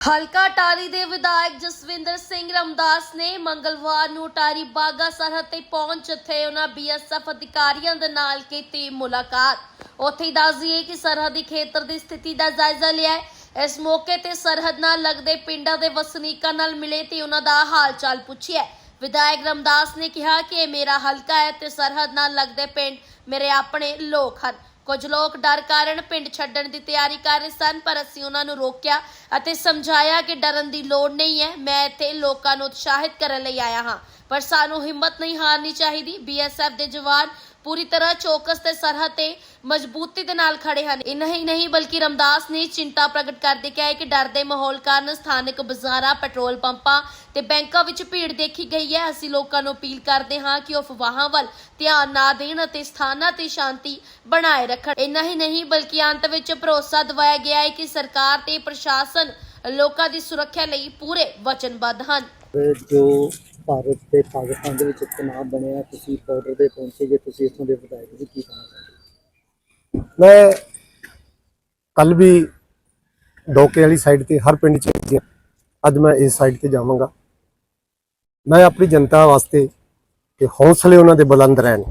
ਹਲਕਾ ਟਾਰੀ ਦੇ ਵਿਧਾਇਕ ਜਸਵਿੰਦਰ ਸਿੰਘ ਰਮਦਾਸ ਨੇ ਮੰਗਲਵਾਰ ਨੂੰ ਟਾਰੀ ਬਾਗਾ ਸਰਹੱਦ ਤੇ ਪਹੁੰਚ, ਜਿੱਥੇ ਉਹਨਾਂ ਬੀਐਸਐਫ ਅਧਿਕਾਰੀਆਂ ਦੇ ਨਾਲ ਕੀਤੀ ਮੁਲਾਕਾਤ। ਉੱਥੇ ਹੀ ਕਿ ਸਰਹੱਦੀ ਖੇਤਰ ਦੀ ਸਥਿਤੀ ਦਾ ਜਾਇਜ਼ਾ ਲਿਆ ਹੈ। ਇਸ ਮੌਕੇ ਤੇ ਸਰਹੱਦ ਨਾਲ ਲੱਗਦੇ ਪਿੰਡਾਂ ਦੇ ਵਸਨੀਕਾਂ ਨਾਲ ਮਿਲੇ ਤੇ ਉਹਨਾਂ ਦਾ ਹਾਲ ਚਾਲ ਪੁੱਛਿਆ। ਵਿਧਾਇਕ ਰਮਦਾਸ ਨੇ ਕਿਹਾ ਕਿ ਇਹ ਮੇਰਾ ਹਲਕਾ ਹੈ ਤੇ ਸਰਹੱਦ ਨਾਲ ਲੱਗਦੇ ਪਿੰਡ ਮੇਰੇ ਆਪਣੇ ਲੋਕ ਹਨ। ਕੁਝ ਲੋਕ ਡਰ ਕਾਰਨ ਪਿੰਡ ਛੱਡਣ ਦੀ ਤਿਆਰੀ ਕਰ ਰਹੇ ਸਨ, ਪਰ ਅਸੀਂ ਉਹਨਾਂ ਨੂੰ ਰੋਕਿਆ ਅਤੇ ਸਮਝਾਇਆ ਕਿ ਡਰਨ ਦੀ ਲੋੜ ਨਹੀਂ ਹੈ। ਮੈਂ ਇੱਥੇ ਲੋਕਾਂ ਨੂੰ ਉਤਸ਼ਾਹਿਤ ਕਰਨ ਲਈ ਆਇਆ ਹਾਂ, ਪਰ ਸਾਨੂੰ ਹਿੰਮਤ ਨਹੀਂ ਹਾਰਨੀ ਚਾਹੀਦੀ। ਬੀਐਸਐਫ ਦੇ ਜਵਾਨ ਪੂਰੀ ਤਰ੍ਹਾਂ ਚੌਕਸ ਤੇ ਸਰਹੱਦ ਤੇ ਮਜ਼ਬੂਤੀ ਦੇ ਨਾਲ ਖੜੇ ਹਨ। ਇੰਨਾ ਹੀ ਨਹੀਂ, ਬਲਕਿ ਰਮਦਾਸ ਨੇ ਚਿੰਤਾ ਪ੍ਰਗਟ ਕਰਦੇ ਕਿਹਾ ਕਿ ਡਰ ਦੇ ਮਾਹੌਲ ਕਾਰਨ ਸਥਾਨਕ ਬਾਜ਼ਾਰਾਂ, ਪੈਟਰੋਲ ਪੰਪਾਂ ਤੇ ਬੈਂਕਾਂ ਵਿੱਚ ਭੀੜ ਦੇਖੀ ਗਈ ਹੈ। ਅਸੀਂ ਲੋਕਾਂ ਨੂੰ ਅਪੀਲ ਕਰਦੇ ਹਾਂ ਕਿ ਉਹ ਅਫਵਾਹਾਂ ਵੱਲ ਧਿਆਨ ਨਾ ਦੇਣ ਅਤੇ ਸਥਾਨਾਂ ਤੇ ਸ਼ਾਂਤੀ ਬਣਾਏ ਰੱਖਣ। ਇਨ੍ਹਾਂ ਹੀ ਨਹੀਂ, ਬਲਕਿ ਅੰਤ ਵਿੱਚ ਭਰੋਸਾ ਦਿਵਾਇਆ ਗਿਆ ਹੈ ਕਿ ਸਰਕਾਰ ਤੇ ਪ੍ਰਸ਼ਾਸਨ ਲੋਕਾਂ ਦੀ ਸੁਰੱਖਿਆ ਲਈ ਪੂਰੇ ਵਚਨਬੱਧ ਹਨ। ਜੋ ਭਾਰਤ ਤੇ ਪਾਕਿਸਤਾਨ ਦੇ ਵਿੱਚ ਤਣਾਅ ਬਣਿਆ ਤੁਸੀਂ ਬਾਰਡਰ ਤੇ ਪਹੁੰਚੇ ਜੇ, ਤੁਸੀਂ ਇਥੋਂ ਦੇ ਵਿਧਾਇਕ ਜੀ ਕੀ ਕਹਿਣਾ ਚਾਹੁੰਦੇ ਮੈਂ ਕੱਲ ਵੀ ਡੋਕੇ ਵਾਲੀ ਸਾਈਡ ਤੇ ਹਰ ਪਿੰਡ ਚ ਗਿਆ ਅੱਜ ਮੈਂ ਇਸ ਸਾਈਡ ਤੇ ਜਾਵਾਂਗਾ। ਮੈਂ ਆਪਣੀ ਜਨਤਾ ਵਾਸਤੇ ਕਿ ਹੌਸਲੇ ਉਹਨਾਂ ਦੇ ਬੁਲੰਦ ਰਹਿਣ।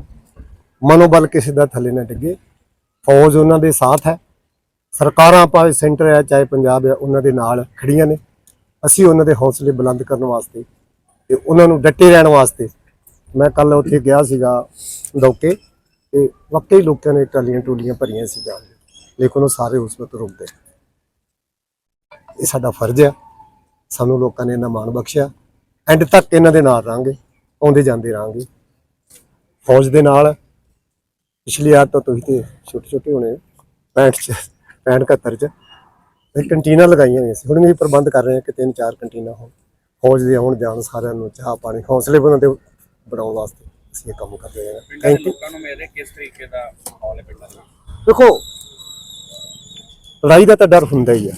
ਮਨੋਬਲ ਕਿਸੇ ਦਾ ਥੱਲੇ ਨਾ ਡਿੱਗੇ। ਫੌਜ ਉਹਨਾਂ ਦੇ ਸਾਥ ਹੈ। ਸਰਕਾਰਾਂ ਭਾਵੇਂ ਸੈਂਟਰ ਹੈ, ਚਾਹੇ ਪੰਜਾਬ ਹੈ, ਉਹਨਾਂ ਦੇ ਨਾਲ ਖੜੀਆਂ ਨੇ। ਅਸੀਂ ਉਹਨਾਂ ਦੇ ਹੌਸਲੇ ਬੁਲੰਦ ਕਰਨ ਵਾਸਤੇ ਤੇ ਉਹਨਾਂ ਨੂੰ ਡੱਟੇ ਰਹਿਣ ਵਾਸਤੇ ਮੈਂ ਕੱਲ ਉੱਥੇ ਗਿਆ ਸੀਗਾ ਡੋਕੇ ਤੇ ਵਾਕਈ ਲੋਕਾਂ ਨੇ ਟਾਲੀਆਂ ਟੋਲੀਆਂ ਭਰੀਆਂ ਸੀ ਜਾਣ ਲੇਕਿਨ ਉਹ ਸਾਰੇ ਉਸ ਵਕਤ ਰੁਕ ਗਏ। ਇਹ ਸਾਡਾ ਫਰਜ਼ ਆ। ਸਾਨੂੰ ਲੋਕਾਂ ਨੇ ਇਹਨਾਂ ਮਾਣ ਬਖਸ਼ਿਆ। ਐਂਡ ਤੱਕ ਇਹਨਾਂ ਦੇ ਨਾਲ ਰਹਾਂਗੇ, ਆਉਂਦੇ ਜਾਂਦੇ ਰਹਾਂਗੇ। ਫੌਜ ਦੇ ਨਾਲ, ਪਿਛਲੀ ਵਾਰ ਤਾਂ ਤੁਸੀਂ ਤੇ ਛੋਟੇ ਛੋਟੇ ਹੋਣੇ 65 ਚ 65 71 ਚ ਕੰਟੀਨਾਂ ਲਗਾਈਆਂ ਹੋਈਆਂ ਸੀ। ਹੁਣ ਵੀ ਪ੍ਰਬੰਧ ਕਰ ਰਹੇ ਹਾਂ ਕਿ ਤਿੰਨ ਚਾਰ ਕੰਟੀਨਾਂ ਹੋਣ। ਫੌਜ ਦੇ ਆਉਣ ਜਾਣ ਸਾਰਿਆਂ ਨੂੰ ਚਾਹ ਪਾਣੀ ਹੌਸਲੇ ਬਣਾਉਣ ਦੇ ਬਣਾਉਣ ਵਾਸਤੇ ਅਸੀਂ ਇਹ ਕੰਮ ਕਰਦੇ ਹਾਂ। ਦੇ ਥੈਂਕ ਯੂ ਲੋਕਾਂ ਨੂੰ ਮਿਲੇ ਕਿਸ ਤਰੀਕੇ ਦਾ ਮਾਹੌਲ ਹੈ ਪਿੰਡਾਂ ਦਾ? ਦੇਖੋ ਲੜਾਈ ਦਾ ਤਾਂ ਡਰ ਹੁੰਦਾ ਹੀ ਆ।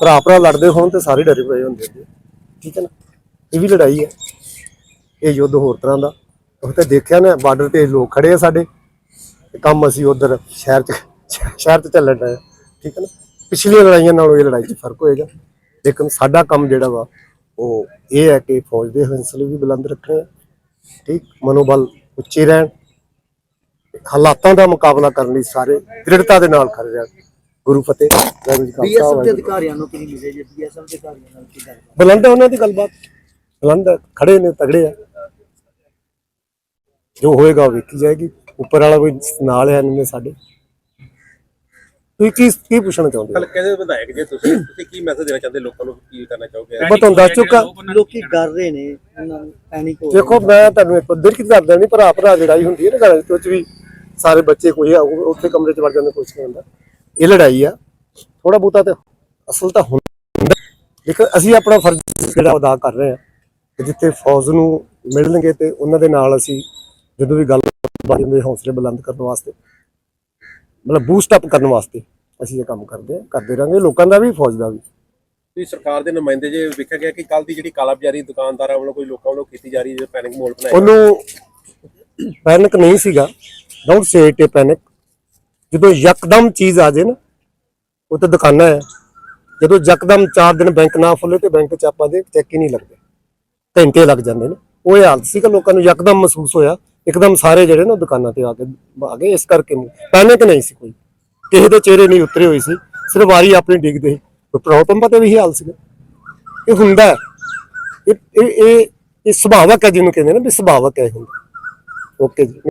ਭਰਾ ਭਰਾ ਲੜਦੇ ਹੋਣ ਤੇ ਸਾਰੇ ਡਰੇ ਪਏ ਹੁੰਦੇ ਨੇ ਠੀਕ ਹੈ ਨਾ? ਇਹ ਵੀ ਲੜਾਈ ਹੈ ਇਹ ਯੁੱਧ ਹੋਰ ਤਰ੍ਹਾਂ ਦਾ। ਉਹ ਤੇ ਦੇਖਿਆ ਨਾ ਬਾਰਡਰ ਤੇ ਲੋਕ ਖੜੇ ਆ ਸਾਡੇ। ਤੇ ਕੰਮ ਅਸੀਂ ਉਧਰ ਸ਼ਹਿਰ ਚ ਸ਼ਹਿਰ ਚ ਚੱਲਣ ਆ, ਠੀਕ ਹੈ ਨਾ? ਪਿਛਲੀਆਂ ਲੜਾਈਆਂ ਨਾਲੋਂ ਇਹ ਲੜਾਈ 'ਚ ਫ਼ਰਕ ਹੋਏਗਾ। ਲੇਕਿਨ ਸਾਡਾ ਕੰਮ ਜਿਹੜਾ ਵਾ ਉਹ ਇਹ ਹੈ ਕਿ ਫੌਜ ਦੇ ਹੌਸਲੇ ਵੀ ਬੁਲੰਦ ਰੱਖਣੇ ਠੀਕ? ਮਨੋਬਲ ਉੱਚੇ ਰਹਿਣ ਹਾਲਾਤਾਂ ਦਾ ਮੁਕਾਬਲਾ ਕਰਨ ਲਈ ਸਾਰੇ ਦ੍ਰਿੜਤਾ ਦੇ ਨਾਲ ਖੜੇ ਰਹਿਣ ਗੁਰੂ ਫਤਿਹ ਬੀਐਸਐਫ ਦੇ ਅਧਿਕਾਰੀਆਂ ਨੂੰ ਤੁਸੀਂ ਮਿਲੇ ਜੇ? ਬੀਐਸਐਫ ਦੇ ਅਧਿਕਾਰੀਆਂ ਨਾਲ ਕੀ ਗੱਲ ਬੁਲੰਦ ਹੈ ਉਹਨਾਂ ਦੀ ਗੱਲਬਾਤ। ਬੁਲੰਦ ਹੈ, ਖੜੇ ਨੇ ਤਗੜੇ ਆ। ਜੋ ਹੋਏਗਾ ਵੇਖੀ ਜਾਏਗੀ। ਉੱਪਰ ਵਾਲਾ ਕੋਈ ਨਾਲ ਹੈ ਨੇ ਸਾਡੇ। ਤੁਸੀਂ ਕੀ ਕੀ ਪੁੱਛਣਾ ਚਾਹੁੰਦੇ ਹੋ? ਹਲਕੇ ਦੇ ਵਿਧਾਇਕ ਜੇ ਤੁਸੀਂ ਤੁਸੀਂ ਕੀ ਮੈਸੇਜ ਦੇਣਾ ਚਾਹੁੰਦੇ? ਲੋਕਾਂ ਨੂੰ ਕੀ ਕਰਨਾ ਚਾਹੋਗੇ? ਮੈਂ ਤੁਹਾਨੂੰ ਦੱਸ ਚੁੱਕਾ। ਲੋਕੀ ਡਰ ਰਹੇ ਨੇ ਉਹਨਾਂ ਨੂੰ ਪੈਨਿਕ ਹੋ ਦੇਖੋ ਮੈਂ ਤੁਹਾਨੂੰ ਇੱਕ ਦਿਲ ਕੀ ਦੱਸਦਾ ਨਹੀਂ ਭਰਾ ਭਰਾ ਲੜਾਈ ਹੁੰਦੀ ਹੈ ਨਾ ਘਰਾਂ ਵਿੱਚ ਵੀ ਸਾਰੇ ਬੱਚੇ ਕੋਈ ਉੱਥੇ ਕਮਰੇ 'ਚ ਵੜ ਜਾਂਦੇ ਕੁਛ ਨਹੀਂ ਹੁੰਦਾ। ਇਹ ਲੜਾਈ ਆ ਥੋੜਾ ਬਹੁਤਾ ਤੇ ਅਸਲ ਤਾਂ ਹੁੰਦਾ ਲੇਕਿਨ ਅਸੀਂ ਆਪਣਾ ਫਰਜ਼ ਜਿਹੜਾ ਅਦਾ ਕਰ ਰਹੇ ਆ ਕਿ ਜਿੱਥੇ ਫੌਜ ਨੂੰ ਮਿਲਣਗੇ ਤੇ ਉਹਨਾਂ ਦੇ ਨਾਲ ਅਸੀਂ ਜਦੋਂ ਵੀ ਗੱਲ ਦੇ ਹੌਸਲੇ ਬੁਲੰਦ ਕਰਨ ਵਾਸਤੇ ਮਤਲਬ ਬੂਸਟ ਅਪ ਕਰਨ ਵਾਸਤੇ ਅਸੀਂ ਇਹ ਕੰਮ ਕਰਦੇ ਆ ਕਰਦੇ ਰਾਂਗੇ ਲੋਕਾਂ ਦਾ ਵੀ ਫੌਜ ਦਾ ਵੀ। ਤੁਸੀਂ ਸਰਕਾਰ ਦੇ ਨੁਮਾਇੰਦੇ ਜੇ ਵੇਖਿਆ ਗਿਆ ਕਿ ਕੱਲ ਦੀ ਜਿਹੜੀ ਕਾਲਾਬਾਜ਼ਾਰੀ ਦੁਕਾਨਦਾਰਾਂ ਵੱਲੋਂ ਕੋਈ ਲੋਕਾਂ ਵੱਲੋਂ ਕੀਤੀ ਜਾ ਰਹੀ ਹੈ ਪੈਨਿਕ ਮੋਲ ਬਣਾਇਆ ਉਹਨੂੰ ਪੈਨਿਕ ਨਹੀਂ ਸੀਗਾ। ਡੋਂਟ ਸੇ ਇਟ ਪੈਨਿਕ ਜਦੋਂ ਯਕਦਮ ਚੀਜ਼ ਆ ਜੇ ਨਾ ਉਹ ਤਾਂ ਦੁਕਾਨਾਂ ਹੈ। ਜਦੋਂ ਯਕਦਮ 4 ਦਿਨ ਬੈਂਕ ਨਾ ਖੁੱਲੇ ਤੇ ਬੈਂਕ ਚ ਆਪਾਂ ਦੇ ਚੈੱਕ ਹੀ ਨਹੀਂ ਲੱਗਦੇ। ਘੰਟੇ ਲੱਗ ਜਾਂਦੇ ਨੇ। ਉਹ ਹਾਲਤ ਸੀ ਕਿ ਲੋਕਾਂ ਨੂੰ ਯਕਦਮ ਮਹਿਸੂਸ ਹੋਇਆ। ਇੱਕਦਮ ਸਾਰੇ ਜਿਹੜੇ ਨਾ ਦੁਕਾਨਾਂ ਤੇ ਆ ਕੇ ਆ ਗਏ, ਇਸ ਕਰਕੇ ਪੈਨਿਕ ਨਹੀਂ ਸੀ ਕੋਈ। ਕਿਸੇ ਦੇ ਚਿਹਰੇ ਨਹੀਂ ਉਤਰੇ ਹੋਏ ਸੀ। ਸਿਰਫ ਵਾਰੀ ਆਪਣੀ ਡਿੱਗਦੇ ਸੀ। ਪੈਟਰੋਲ ਪੰਪਾਂ ਤੇ ਵੀ ਹਾਲ ਸੀਗਾ। ਇਹ ਹੁੰਦਾ ਇਹ ਇਹ ਇਹ ਇਹ ਸੁਭਾਵਕ ਹੈ ਜਿਹਨੂੰ ਕਹਿੰਦੇ ਨੇ ਵੀ ਸੁਭਾਵਕ ਹੈ ਇਹ ਹੁੰਦਾ। ਓਕੇ ਜੀ।